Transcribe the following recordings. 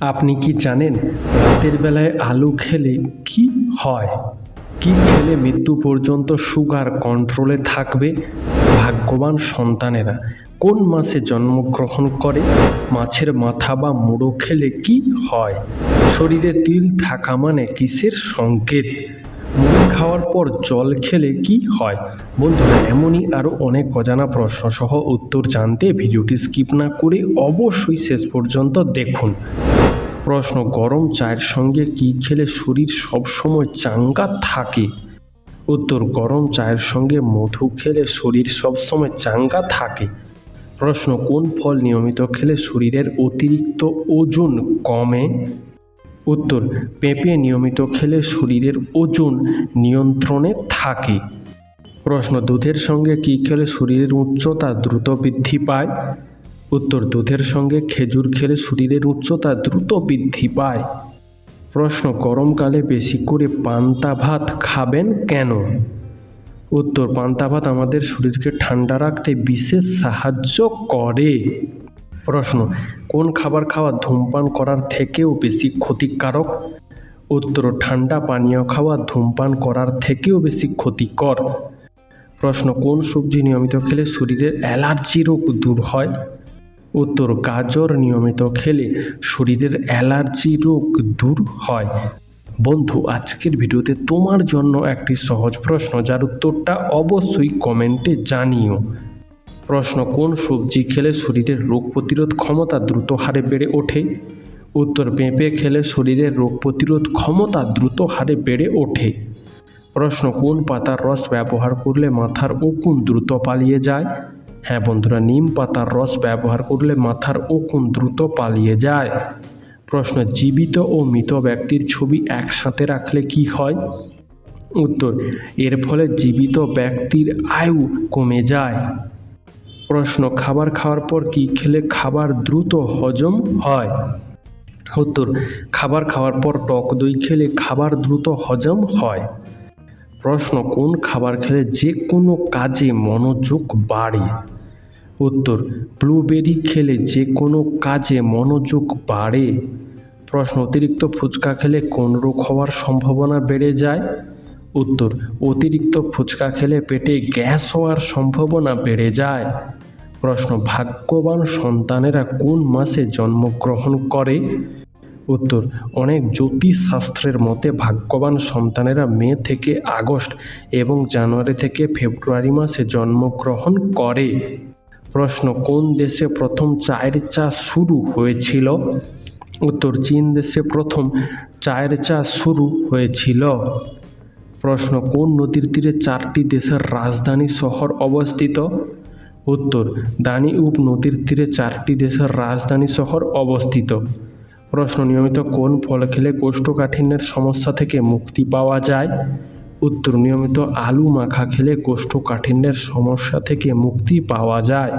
আপনি কি জানেন রাতের বেলায় আলু খেলে কি হয়? কি খেলে মৃত্যু পর্যন্ত সুগার কন্ট্রোলে থাকবে? ভাগ্যবান সন্তানেরা, কোন মাসে জন্মগ্রহণ করে? মাছের মাথা বা মুড়ো খেলে কি হয়? শরীরে তিল থাকা মানে কিসের সংকেত? মুড়ি খাওয়ার পর জল খেলে কি হয়? বন্ধুরা, এমনই আরও অনেক অজানা প্রশ্ন সহ উত্তর জানতে ভিডিওটি স্কিপ না করে অবশ্যই শেষ পর্যন্ত দেখুন। প্রশ্ন, গরম চায়ের সঙ্গে কি খেলে শরীর সবসময় চাঙ্গা থাকে? উত্তর, গরম চায়ের সঙ্গে মধু খেলে শরীর সবসময় চাঙ্গা থাকে। প্রশ্ন, কোন ফল নিয়মিত খেলে শরীরের অতিরিক্ত ওজন কমে? উত্তর, পেঁপে নিয়মিত খেলে শরীরের ওজন নিয়ন্ত্রণে থাকে। প্রশ্ন, দুধের সঙ্গে কী খেলে শরীরের উচ্চতা দ্রুত বৃদ্ধি পায়? উত্তর, দুধের সঙ্গে খেজুর খেলে শরীরের উচ্চতা দ্রুত বৃদ্ধি পায়। প্রশ্ন, গরমকালে বেশি করে পান্তা ভাত খাবেন কেন? উত্তর, পান্তা ভাত আমাদের শরীরকে ঠান্ডা রাখতে বিশেষ সাহায্য করে। প্রশ্ন, কোন খাবার খাওয়া ধূমপান করার থেকেও বেশি ক্ষতিকারক? উত্তর, ঠান্ডা পানীয় খাওয়া ধূমপান করার থেকেও বেশি ক্ষতিকর। প্রশ্ন, কোন সবজি নিয়মিত খেলে শরীরের অ্যালার্জি রোগ দূর হয়? উত্তর গাজর নিয়মিত খেলে শরীরের অ্যালার্জি রোগ দূর হয়। বন্ধু, আজকের ভিডিওতে তোমার জন্য একটি সহজ প্রশ্ন, যার উত্তরটা অবশ্যই কমেন্টে জানিও। প্রশ্ন, কোন সবজি খেলে শরীরের রোগ প্রতিরোধ ক্ষমতা দ্রুত হারে বেড়ে ওঠে? উত্তর, পেঁপে খেলে শরীরের রোগ প্রতিরোধ ক্ষমতা দ্রুত হারে বেড়ে ওঠে। প্রশ্ন, কোন পাতার রস ব্যবহার করলে মাথার উকুন দ্রুত পালিয়ে যায়? হ্যাঁ বন্ধুরা, নিম পাতার রস ব্যবহার করলে মাথার ওকুন দ্রুত পালিয়ে যায়। প্রশ্ন, জীবিত ও মৃত ব্যক্তির ছবি একসাথে রাখলে কি হয়? উত্তর, এর ফলে জীবিত ব্যক্তির আয়ু কমে যায়। প্রশ্ন, খাবার খাওয়ার পর কি খেলে খাবার দ্রুত হজম হয়? উত্তর, খাবার খাওয়ার পর টক দই খেলে খাবার দ্রুত হজম হয়। প্রশ্ন, কোন খাবার খেলে যে কোনো কাজে মনোযোগ বাড়ে? উত্তর, ব্লুবেরি খেলে যে কোনো কাজে মনোযোগ বাড়ে। প্রশ্ন, অতিরিক্ত ফুচকা খেলে কোন রোগ হওয়ার সম্ভাবনা বেড়ে যায়? উত্তর, অতিরিক্ত ফুচকা খেলে পেটে গ্যাস হওয়ার সম্ভাবনা বেড়ে যায়। প্রশ্ন, ভাগ্যবান সন্তানেরা কোন মাসে জন্মগ্রহণ করে? উত্তর, অনেক জ্যোতিষ শাস্ত্রের মতে ভাগ্যবান সন্তানেরা মে থেকে আগস্ট এবং জানুয়ারি থেকে ফেব্রুয়ারি মাসে জন্মগ্রহণ করে। প্রশ্ন, কোন দেশে প্রথম চায়ের চাষ শুরু হয়েছিল? উত্তর, চীন দেশে প্রথম চায়ের চাষ শুরু হয়েছিল। প্রশ্ন, কোন নদীর তীরে চারটি দেশের রাজধানী শহর অবস্থিত? উত্তর, দানিউব নদীর তীরে চারটি দেশের রাজধানী শহর অবস্থিত। প্রশ্ন, নিয়মিত কোন ফল খেলে কোষ্ঠকাঠিন্যের সমস্যা থেকে মুক্তি পাওয়া যায়? উত্তর, নিয়মিত আলু মাখা খেলে কোষ্ঠকাঠিন্যের সমস্যা থেকে মুক্তি পাওয়া যায়।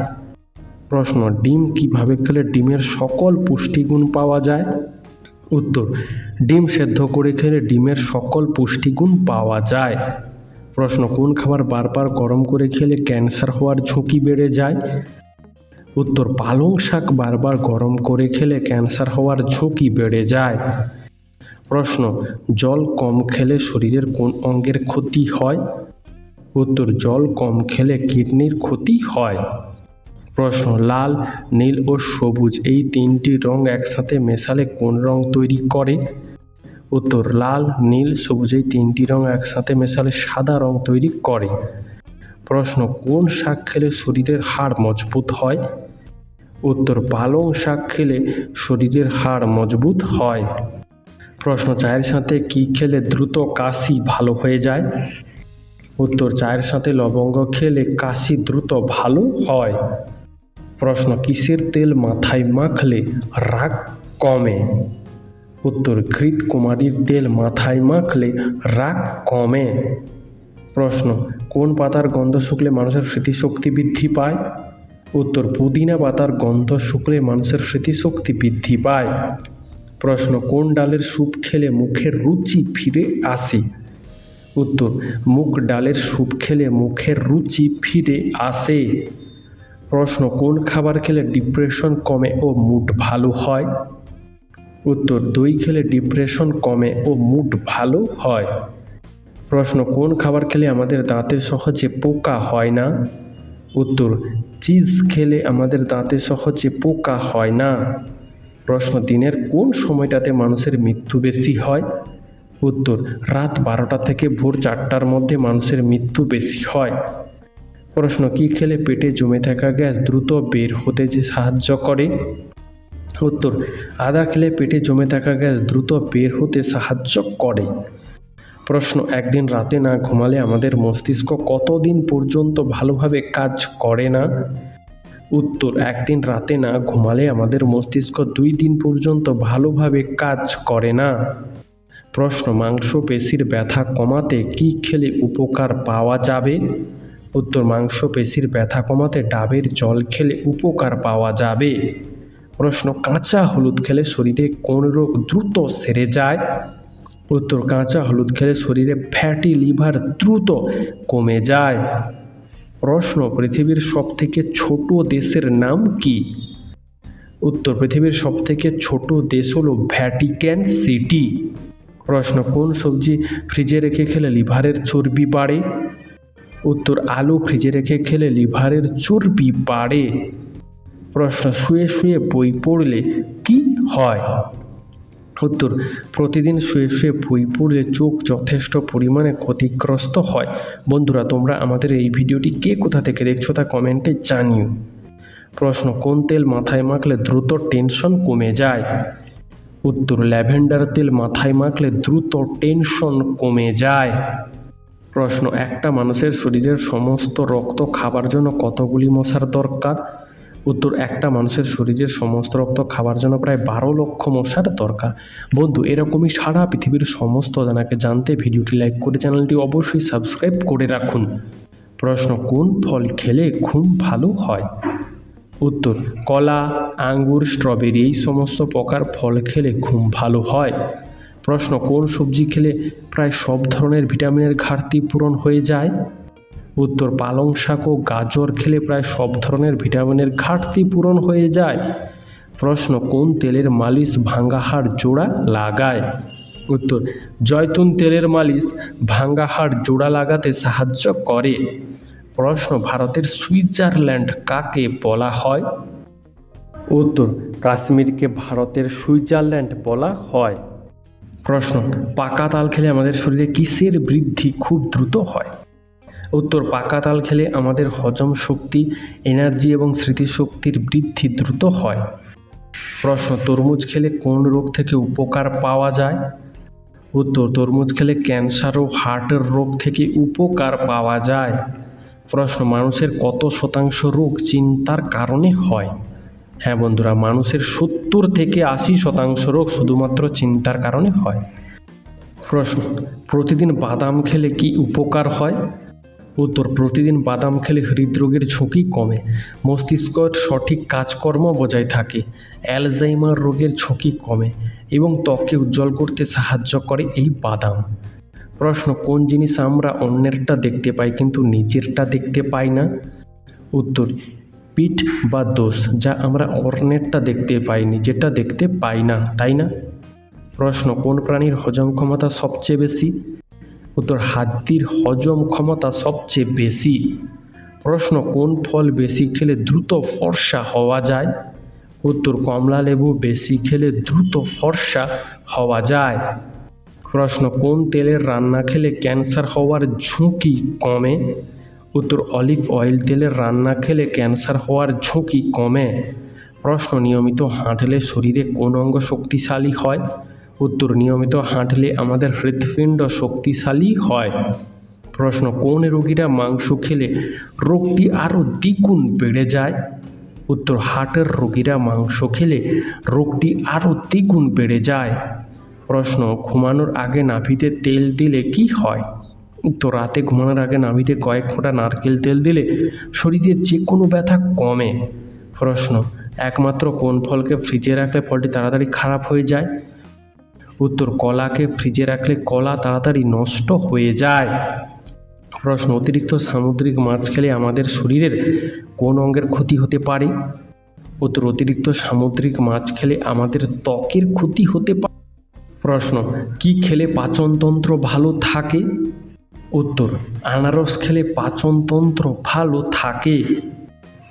প্রশ্ন, ডিম কীভাবে খেলে ডিমের সকল পুষ্টিগুণ পাওয়া যায়? উত্তর, ডিম সেদ্ধ করে খেলে ডিমের সকল পুষ্টিগুণ পাওয়া যায়। প্রশ্ন, কোন খাবার বারবার গরম করে খেলে ক্যান্সার হওয়ার ঝুঁকি বেড়ে যায়? উত্তর, পালং শাক বারবার গরম করে খেলে ক্যান্সার হওয়ার ঝুঁকি বেড়ে যায়। প্রশ্ন, জল কম খেলে শরীরের কোন অঙ্গের ক্ষতি হয়? উত্তর, জল কম খেলে কিডনির ক্ষতি হয়। প্রশ্ন, লাল, নীল ও সবুজ এই তিনটি রং একসাথে মেশালে কোন রং তৈরি করে? উত্তর, লাল, নীল, সবুজ এই তিনটি রং একসাথে মেশালে সাদা রং তৈরি করে। প্রশ্ন, কোন শাক খেলে শরীরের হাড় মজবুত হয়? উত্তর পালং শাক খেলে শরীরের হাড় মজবুত হয়। প্রশ্ন, চায়ের সাথে কি খেলে দ্রুত কাশি ভালো হয়ে যায়? উত্তর, চায়ের সাথে লবঙ্গ খেলে কাশি দ্রুত ভালো হয়। প্রশ্ন, কিসের তেল মাথায় মাখলে রাগ কমে? উত্তর ঘৃত কুমারীর তেল মাথায় মাখলে রাগ কমে। প্রশ্ন, কোন পাতার গন্ধ শুকলে মানুষের স্মৃতিশক্তি বৃদ্ধি পায়? উত্তর, পুদিনা পাতার গন্ধ শুকলে মানুষের স্মৃতিশক্তি বৃদ্ধি পায়। প্রশ্ন, কোন ডালের স্যুপ খেলে মুখের রুচি ফিরে আসে? উত্তর, মুগ ডালের স্যুপ খেলে মুখের রুচি ফিরে আসে। প্রশ্ন, কোন খাবার খেলে ডিপ্রেশন কমে ও মুড ভালো হয়? উত্তর, দই খেলে ডিপ্রেশন কমে ও মুড ভালো হয়। প্রশ্ন, কোন খাবার খেলে আমাদের দাঁতে সহজে পোকা হয় না? উত্তর, চিজ খেলে আমাদের দাঁতে সহজে পোকা হয় না? প্রশ্ন দিনের কোন সময়টাতে মানুষের মৃত্যু বেশি হয়? উত্তর, রাত বারোটা থেকে ভোর চারটার মধ্যে মানুষের মৃত্যু বেশি হয়। প্রশ্ন, কি খেলে পেটে জমে থাকা গ্যাস দ্রুত বের হতে যে সাহায্য করে? উত্তর, আদা খেলে পেটে জমে থাকা গ্যাস দ্রুত বের হতে সাহায্য করে। প্রশ্ন, একদিন রাতে না ঘুমালে আমাদের মস্তিষ্ক কতদিন পর্যন্ত ভালোভাবে কাজ করে না? উত্তর, একদিন রাতে না ঘুমালে আমাদের মস্তিষ্ক দুই দিন পর্যন্ত ভালোভাবে কাজ করে না। প্রশ্ন, মাংস পেশির ব্যথা কমাতে কি খেলে উপকার পাওয়া যাবে? উত্তর, মাংস পেশির ব্যথা কমাতে ডাবের জল খেলে উপকার পাওয়া যাবে। প্রশ্ন, কাঁচা হলুদ খেলে শরীরে কোন রোগ দ্রুত সেরে যায়? উত্তর কাঁচা হলুদ খেলে শরীরে ফ্যাটি লিভার দ্রুত কমে যায়। প্রশ্ন, পৃথিবীর সবথেকে ছোট দেশের নাম কি? উত্তর, পৃথিবীর সবথেকে ছোট দেশ হলো ভ্যাটিক্যান সিটি প্রশ্ন, কোন সবজি ফ্রিজে রেখে খেলে লিভারের চর্বি বাড়ে? উত্তর, আলু ফ্রিজে রেখে খেলে লিভারের চর্বি বাড়ে। প্রশ্ন, শুয়ে শুয়ে বই পড়লে কি হয়? উত্তর প্রতিদিন শুয়ে শুয়ে বই পড়লে চোখ যথেষ্ট পরিমাণে ক্ষতিগ্রস্ত হয়। বন্ধুরা, তোমরা আমাদের এই ভিডিওটি কে কোথা থেকে দেখছ তা কমেন্টে জানিও। প্রশ্ন, কোন তেল মাথায় মাখলে দ্রুত টেনশন কমে যায়? উত্তর, ল্যাভেন্ডার তেল মাথায় মাখলে দ্রুত টেনশন কমে যায়। প্রশ্ন, একটা মানুষের শরীরের সমস্ত রক্ত খাবার জন্য কতগুলি মশার দরকার? উত্তর, একটা মানুষের শরীরের সমস্ত রক্ত খাবার জন্য প্রায় বারো লক্ষ মশার দরকার। বন্ধু, এরকমই সারা পৃথিবীর সমস্ত জানাকে জানতে ভিডিওটি লাইক করে চ্যানেলটি অবশ্যই সাবস্ক্রাইব করে রাখুন। প্রশ্ন, কোন ফল খেলে ঘুম ভালো হয়? উত্তর, কলা, আঙ্গুর, স্ট্রবেরি, এই সমস্ত প্রকার ফল খেলে ঘুম ভালো হয়। প্রশ্ন, কোন সবজি খেলে প্রায় সব ধরনের ভিটামিনের ঘাটতি পূরণ হয়ে যায়? উত্তর পালং শাক ও গাজর খেলে প্রায় সব ধরনের ভিটামিনের ঘাটতি পূরণ হয়ে যায়। প্রশ্ন, কোন তেলের মালিশ ভাঙ্গা হাড় জোড়া লাগায়? উত্তর, জয়তুন তেলের মালিশ ভাঙ্গা হাড় জোড়া লাগাতে সাহায্য করে। প্রশ্ন, ভারতের সুইজারল্যান্ড কাকে বলা হয়? উত্তর, কাশ্মীরকে ভারতের সুইজারল্যান্ড বলা হয়। প্রশ্ন, পাকা তাল খেলে আমাদের শরীরে কিসের বৃদ্ধি খুব দ্রুত হয়? উত্তর পাকা তাল খেলে আমাদের হজম শক্তি এনার্জি এবং স্মৃতিশক্তির বৃদ্ধি দ্রুত হয়। প্রশ্ন, তরমুজ খেলে কোন রোগ থেকে উপকার পাওয়া যায়? উত্তর, তরমুজ খেলে ক্যান্সার ও হার্টের রোগ থেকে উপকার পাওয়া যায়। প্রশ্ন, মানুষের কত শতাংশ রোগ চিন্তার কারণে হয়? হ্যাঁ বন্ধুরা, মানুষের সত্তর থেকে আশি শতাংশ রোগ শুধুমাত্র চিন্তার কারণে হয়। প্রশ্ন, প্রতিদিন বাদাম খেলে কি উপকার হয়? উত্তর, প্রতিদিন বাদাম খেলে হৃদরোগের ঝুঁকি কমে। মস্তিষ্কের সঠিক কাজকর্ম বজায় থাকে, অ্যালজাইমার রোগের ঝুঁকি কমে এবং ত্বককে উজ্জ্বল করতে সাহায্য করে এই বাদাম। প্রশ্ন, কোন জিনিস আমরা অন্যেরটা দেখতে পাই কিন্তু নিজেরটা দেখতে পাই না? উত্তর, পিঠ বা দোষ, যা আমরা অন্যেরটা দেখতে পাই, নিজেরটা দেখতে পাই না, তাই না? প্রশ্ন, কোন প্রাণীর হজম ক্ষমতা সবচেয়ে বেশি? উত্তর, হাতির হজম ক্ষমতা সবচেয়ে বেশি। প্রশ্ন, কোন ফল বেশি খেলে দ্রুত ফর্সা হওয়া যায়? উত্তর কমলা লেবু বেশি খেলে দ্রুত ফর্সা হওয়া যায়। প্রশ্ন, কোন তেলের রান্না খেলে ক্যান্সার হওয়ার ঝুঁকি কমে? উত্তর, অলিভ অয়েল তেলের রান্না খেলে ক্যান্সার হওয়ার ঝুঁকি কমে। প্রশ্ন, নিয়মিত হাঁটলে শরীরে কোন অঙ্গ শক্তিশালী হয়? উত্তর, নিয়মিত হাঁটলে আমাদের হৃৎপিণ্ড শক্তিশালী হয়। প্রশ্ন, কোন রোগীরা মাংস খেলে রোগটি আরও দ্বিগুণ বেড়ে যায়? উত্তর হার্টের রোগীরা মাংস খেলে রোগটি আরও দ্বিগুণ বেড়ে যায়। প্রশ্ন, ঘুমানোর আগে নাভিতে তেল দিলে কি হয়? উত্তর, রাতে ঘুমানোর আগে নাভিতে কয়েক ফোঁটা নারকেল তেল দিলে শরীরের যে কোনো ব্যথা কমে। প্রশ্ন, একমাত্র কোন ফলকে ফ্রিজে রাখলে ফলটি তাড়াতাড়ি খারাপ হয়ে যায়? উত্তর, কলাকে ফ্রিজে রাখলে কলা তাড়াতাড়ি নষ্ট হয়ে যায়। প্রশ্ন, অতিরিক্ত সামুদ্রিক মাছ খেলে আমাদের শরীরের কোন অঙ্গের ক্ষতি হতে পারে? উত্তর, অতিরিক্ত সামুদ্রিক মাছ খেলে আমাদের ত্বকের ক্ষতি হতে পারে। প্রশ্ন, কি খেলে পাচনতন্ত্র ভালো থাকে? উত্তর, আনারস খেলে পাচনতন্ত্র ভালো থাকে।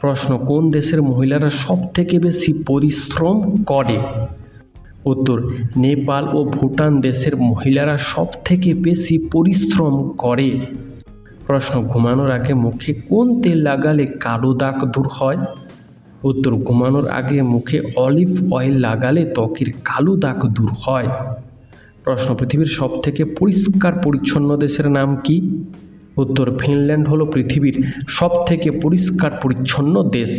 প্রশ্ন, কোন দেশের মহিলারা সব থেকে বেশি পরিশ্রম করে? উত্তর, নেপাল ও ভুটান দেশের মহিলারা সব থেকে বেশি পরিশ্রম করে। প্রশ্ন, ঘুমানোর আগে মুখে কোন তেল লাগালে কালো দাগ দূর হয়? উত্তর, ঘুমানোর আগে মুখে অলিভ অয়েল লাগালে ত্বকের কালো দাগ দূর হয়। প্রশ্ন, পৃথিবীর সব থেকে পরিষ্কার পরিচ্ছন্ন দেশের নাম কি? উত্তর, ফিনল্যান্ড হলো পৃথিবীর সব থেকে পরিষ্কার পরিচ্ছন্ন দেশ।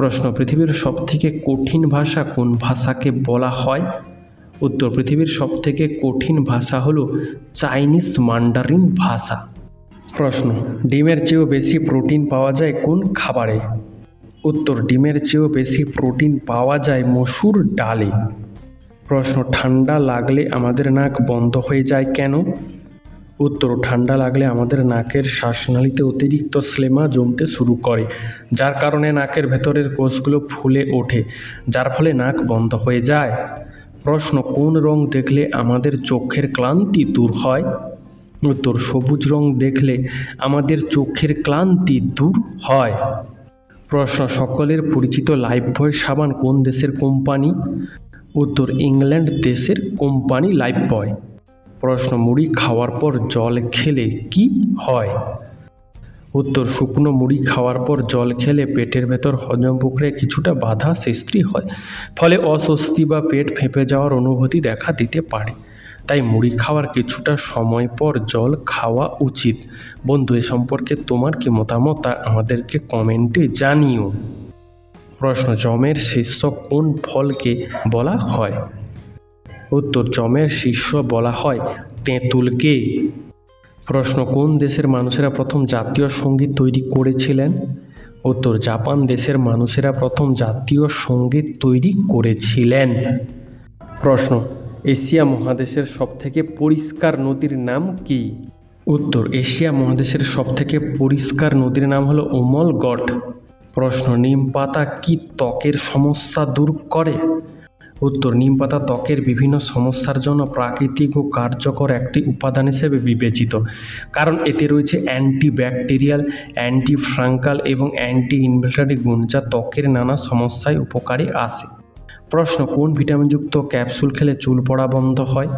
প্রশ্ন, পৃথিবীর সব থেকে কঠিন ভাষা কোন ভাষাকে বলা হয়? উত্তর, পৃথিবীর সব থেকে কঠিন ভাষা হলো চাইনিজ মান্ডারিন ভাষা। প্রশ্ন, ডিমের চেয়েও বেশি প্রোটিন পাওয়া যায় কোন খাবারে? উত্তর, ডিমের চেয়েও বেশি প্রোটিন পাওয়া যায় মসুর ডালে। প্রশ্ন, ঠান্ডা লাগলে আমাদের নাক বন্ধ হয়ে যায় কেন? উত্তর, ঠান্ডা লাগলে আমাদের নাকের শ্বাসনালীতে অতিরিক্ত স্লেমা জমতে শুরু করে, যার কারণে নাকের ভেতরের কোষগুলো ফুলে ওঠে, যার ফলে নাক বন্ধ হয়ে যায়। প্রশ্ন, কোন রং দেখলে আমাদের চোখের ক্লান্তি দূর হয়? উত্তর, সবুজ রং দেখলে আমাদের চোখের ক্লান্তি দূর হয়। প্রশ্ন, সকলের পরিচিত লাইফবয় সাবান কোন দেশের কোম্পানি? উত্তর, ইংল্যান্ড দেশের কোম্পানি লাইফবয় প্রশ্ন, মুড়ি খাওয়ার পর জল খেলে কি হয়? উত্তর, শুকনো মুড়ি খাওয়ার পর জল খেলে পেটের ভেতর হজম প্রক্রিয়ায় কিছুটা বাধা সৃষ্টি হয়। ফলে অস্বস্তি বা পেট ফেঁপে যাওয়ার অনুভূতি দেখা দিতে পারে। তাই মুড়ি খাওয়ার কিছুটা সময় পর জল খাওয়া উচিত। বন্ধু, এ সম্পর্কে তোমার কি মতামত তা আমাদেরকে কমেন্টে জানিও। প্রশ্ন, জমের শীর্ষ কোন ফলকে বলা হয়? উত্তর জমের শীর্ষ বলা হয় তেঁতুলকে। প্রশ্ন, কোন দেশের মানুষেরা প্রথম জাতীয় সংগীত তৈরি করেছিলেন? উত্তর, জাপান দেশের মানুষেরা প্রথম জাতীয় সংগীত তৈরি করেছিলেন। প্রশ্ন, এশিয়া মহাদেশের সবথেকে পরিষ্কার নদীর নাম কি? উত্তর, এশিয়া মহাদেশের সবথেকে পরিষ্কার নদীর নাম হলো ওমলগড়। প্রশ্ন, নিম পাতা কি ত্বকের সমস্যা দূর করে? উত্তর নিম পাতা ত্বকের বিভিন্ন সমস্যার জন্য প্রাকৃতিক ও কার্যকর একটি উপাদান হিসেবে বিবেচিত। কারণ এতে রয়েছে অ্যান্টি ব্যাকটেরিয়াল অ্যান্টি ফ্রাঙ্কাল এবং অ্যান্টি ইনভেটারি গুণ যা ত্বকের নানা সমস্যায় উপকারে আসে। প্রশ্ন, কোন ভিটামিনযুক্ত ক্যাপসুল খেলে চুল পড়া বন্ধ হয়?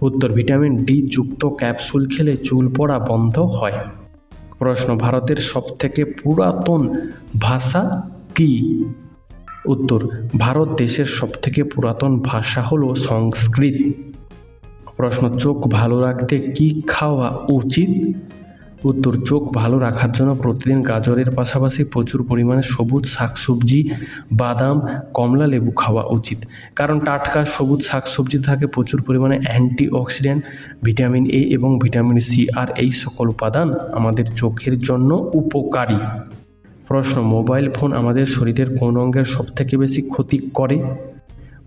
উত্তর, ভিটামিন ডি যুক্ত ক্যাপসুল খেলে চুল পড়া বন্ধ হয়। প্রশ্ন, ভারতের সবথেকে পুরাতন ভাষা কি? উত্তর, ভারত দেশের সবথেকে পুরাতন ভাষা হলো সংস্কৃত। প্রশ্ন, চোখ ভালো রাখতে কি খাওয়া উচিত? উত্তর, চোখ ভালো রাখার জন্য প্রতিদিন গাজরের পাশাপাশি প্রচুর পরিমাণে সবুজ শাকসবজি, বাদাম, কমলা লেবু খাওয়া উচিত। কারণ টাটকা সবুজ শাকসবজি থাকে, প্রচুর পরিমাণে অ্যান্টি অক্সিডেন্ট ভিটামিন এ এবং ভিটামিন সি আর এই সকল উপাদান আমাদের চোখের জন্য উপকারী। প্রশ্ন মোবাইল ফোন আমাদের শরীরের কোন অঙ্গের সবথেকে বেশি ক্ষতি করে?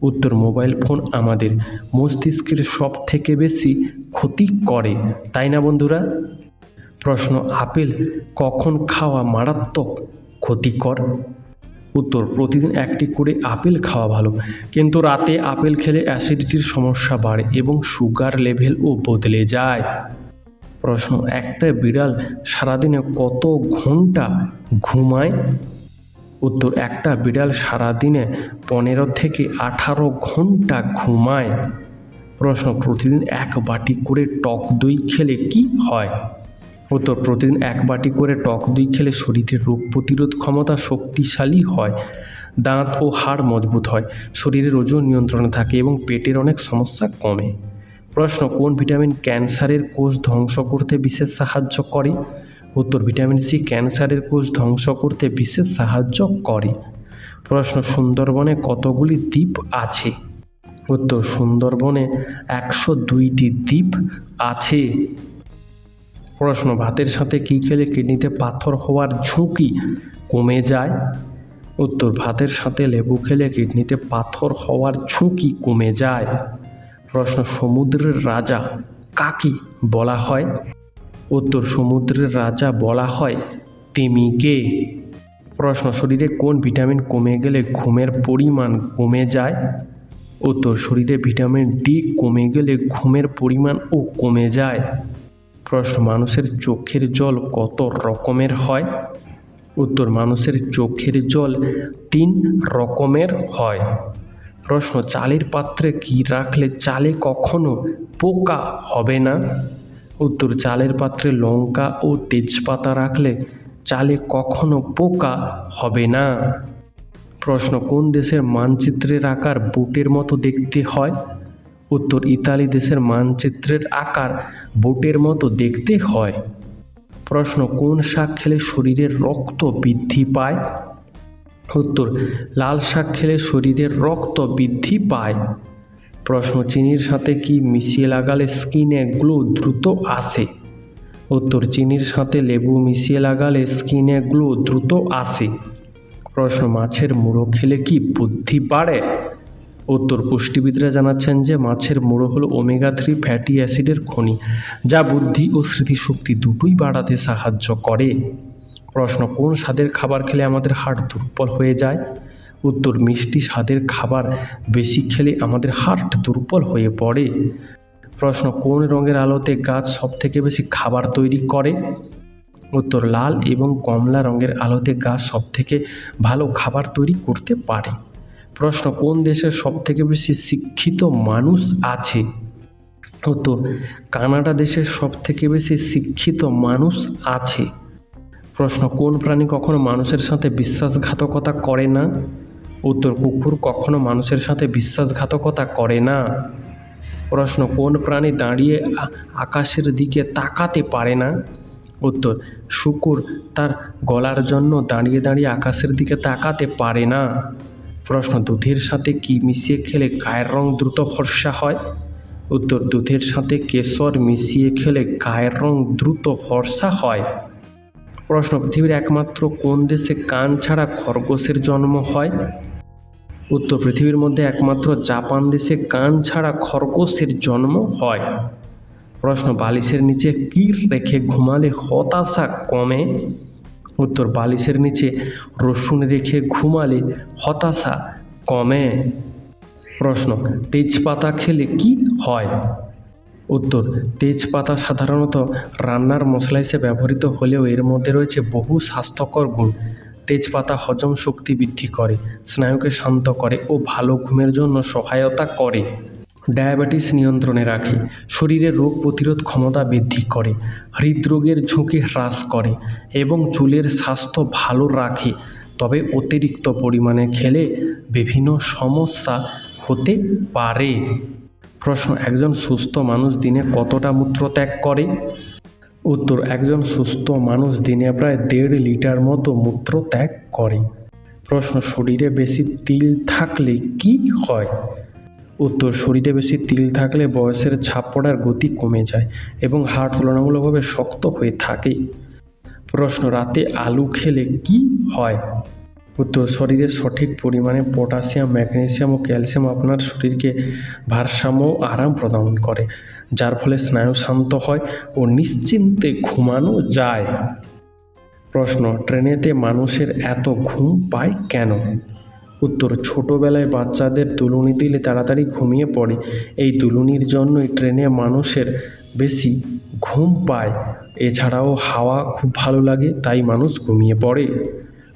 উত্তর মোবাইল ফোন আমাদের মস্তিষ্কের সব থেকে বেশি ক্ষতি করে, তাই না বন্ধুরা? প্রশ্ন, আপেল কখন খাওয়া মারাত্মক ক্ষতিকর? উত্তর, প্রতিদিন একটি করে আপেল খাওয়া ভালো, কিন্তু রাতে আপেল খেলে অ্যাসিডিটির সমস্যা বাড়ে এবং সুগার লেভেলও বদলে যায়। প্রশ্ন। একটা বিড়াল সারাদিনে কত ঘণ্টা ঘুমায়? উত্তর, একটা বিড়াল সারাদিনে পনেরো থেকে আঠারো ঘণ্টা ঘুমায়। প্রশ্ন, প্রতিদিন এক বাটি করে টক দই খেলে কি হয়? উত্তর, প্রতিদিন এক বাটি করে টক দই খেলে শরীরের রোগ প্রতিরোধ ক্ষমতা শক্তিশালী হয়, দাঁত ও হাড় মজবুত হয়, শরীরের ওজন নিয়ন্ত্রণে থাকে এবং পেটের অনেক সমস্যা কমে। প্রশ্ন, কোন ভিটামিন ক্যান্সারের কোষ ধ্বংস করতে বিশেষ সাহায্য করে? উত্তর, ভিটামিন সি ক্যান্সারের কোষ ধ্বংস করতে বিশেষ সাহায্য করে। প্রশ্ন, সুন্দরবনে কতগুলি দ্বীপ আছে? উত্তর, সুন্দরবনে একশো দুইটি দ্বীপ আছে। প্রশ্ন, ভাতের সাথে কী খেলে কিডনিতে পাথর হওয়ার ঝুঁকি কমে যায়? উত্তর, ভাতের সাথে লেবু খেলে কিডনিতে পাথর হওয়ার ঝুঁকি কমে যায়। প্রশ্ন, সমুদ্রের রাজা কাকে বলা হয়? উত্তর, সমুদ্রের রাজা বলা হয় তিমিকে প্রশ্ন, শরীরে কোন ভিটামিন কমে গেলে ঘুমের পরিমাণ কমে যায়? উত্তর, শরীরে ভিটামিন ডি কমে গেলে ঘুমের পরিমাণও কমে যায়। প্রশ্ন, মানুষের চোখের জল কত রকমের হয়? উত্তর, মানুষের চোখের জল তিন রকমের হয়। প্রশ্ন, চালের পাত্রে কি রাখলে চালে কখনো পোকা হবে না? উত্তর, চালের পাত্রে লঙ্কা ও তেজপাতা রাখলে চালে কখনো পোকা হবে না। প্রশ্ন, কোন দেশের মানচিত্রের আকার বুটের মতো দেখতে হয়? উত্তর, ইতালি দেশের মানচিত্রের আকার বুটের মতো দেখতে হয়। প্রশ্ন, কোন শাক খেলে শরীরের রক্ত বৃদ্ধি পায়? উত্তর লাল শাক খেলে শরীরের রক্ত বৃদ্ধি পায়। প্রশ্ন, চিনির সাথে কি মিশিয়ে লাগালে স্কিনে গ্লো দ্রুত আসে? উত্তর, চিনির সাথে লেবু মিশিয়ে লাগালে স্কিনে গ্লো দ্রুত আসে। প্রশ্ন, মাছের মুড়ো খেলে কি বুদ্ধি বাড়ে? উত্তর, পুষ্টিবিদরা জানাচ্ছেন যে মাছের মুড়ো হলো ওমেগা থ্রি ফ্যাটি অ্যাসিডের খনি, যা বুদ্ধি ও স্মৃতিশক্তি দুটোই বাড়াতে সাহায্য করে। প্রশ্ন, কোন স্বাদের খাবার খেলে আমাদের হাড় দুর্বল হয়ে যায়? উত্তর, মিষ্টি স্বাদের খাবার বেশি খেলে আমাদের হার্ট দুর্বল হয়ে পড়ে। প্রশ্ন, কোন রঙের আলোতে গাছ সবথেকে বেশি খাবার তৈরি করে? উত্তর, লাল এবং কমলা রঙের আলোতে গাছ সবথেকে ভালো খাবার তৈরি করতে পারে। প্রশ্ন, কোন দেশের সবথেকে বেশি শিক্ষিত মানুষ আছে? উত্তর, কানাডা দেশের সবথেকে বেশি শিক্ষিত মানুষ আছে। প্রশ্ন, কোন প্রাণী কখনো মানুষের সাথে বিশ্বাসঘাতকতা করে না? উত্তর, কুকুর কখনো মানুষের সাথে বিশ্বাসঘাতকতা করে না। প্রশ্ন, কোন প্রাণী দাঁড়িয়ে আকাশের দিকে তাকাতে পারে না? উত্তর, শুকুর তার গলার জন্য দাঁড়িয়ে দাঁড়িয়ে আকাশের দিকে তাকাতে পারে না। প্রশ্ন, দুধের সাথে কি মিশিয়ে খেলে গায়ের রং দ্রুত ফর্সা হয়? উত্তর, দুধের সাথে কেশর মিশিয়ে খেলে গায়ের রং দ্রুত ফর্সা হয়। প্রশ্ন, পৃথিবীর একমাত্র কোন দেশে কান ছাড়া খরগোশের জন্ম হয়? উত্তর, পৃথিবীর মধ্যে একমাত্র জাপান দেশে কান ছাড়া খরগোশের জন্ম হয়। প্রশ্ন, বালিশের নিচে কি রেখে ঘুমালে হতাশা কমে? উত্তর, বালিশের নিচে রসুন রেখে ঘুমালে হতাশা কমে। প্রশ্ন, তেজপাতা খেলে কি হয়? উত্তর, তেজপাতা সাধারণত রান্নার মশলা হিসেবে ব্যবহৃত হলেও এর মধ্যে রয়েছে বহু স্বাস্থ্যকর গুণ। তেজপাতা হজম শক্তি বৃদ্ধি করে, স্নায়ুকে শান্ত করে ও ভালো ঘুমের জন্য সহায়তা করে। ডায়াবেটিস নিয়ন্ত্রণে রাখে শরীরের রোগ প্রতিরোধ ক্ষমতা বৃদ্ধি করে, হৃদরোগের ঝুঁকি হ্রাস করে এবং চুলের স্বাস্থ্য ভালো রাখে। তবে অতিরিক্ত পরিমাণে খেলে বিভিন্ন সমস্যা হতে পারে। প্রশ্ন, একজন সুস্থ মানুষ দিনে কতটা মূত্র ত্যাগ করে? উত্তর, একজন সুস্থ মানুষ দিনে প্রায় দেড় লিটার মতো মূত্র ত্যাগ করে। প্রশ্ন, শরীরে বেশি তিল থাকলে কি হয়? উত্তর, শরীরে বেশি তিল থাকলে বয়সের ছাপ পড়ার গতি কমে যায় এবং হাড় তুলনামূলকভাবে শক্ত হয়ে থাকে। প্রশ্ন, রাতে আলু খেলে কি হয়? উত্তর শরীরে সঠিক পরিমাণে পটাশিয়াম, ম্যাগনেসিয়াম ও ক্যালসিয়াম আপনার শরীরকে ভারসাম্য ও আরাম প্রদান করে, যার ফলে স্নায়ু শান্ত হয় ও নিশ্চিন্তে ঘুমানো যায়। প্রশ্ন, ট্রেনেতে মানুষের এত ঘুম পায় কেন? উত্তর, ছোটোবেলায় বাচ্চাদের দুলুনি দিলে তাড়াতাড়ি ঘুমিয়ে পড়ে। এই দুলুনির জন্যই ট্রেনে মানুষের বেশি ঘুম পায়। এছাড়াও হাওয়া খুব ভালো লাগে, তাই মানুষ ঘুমিয়ে পড়ে।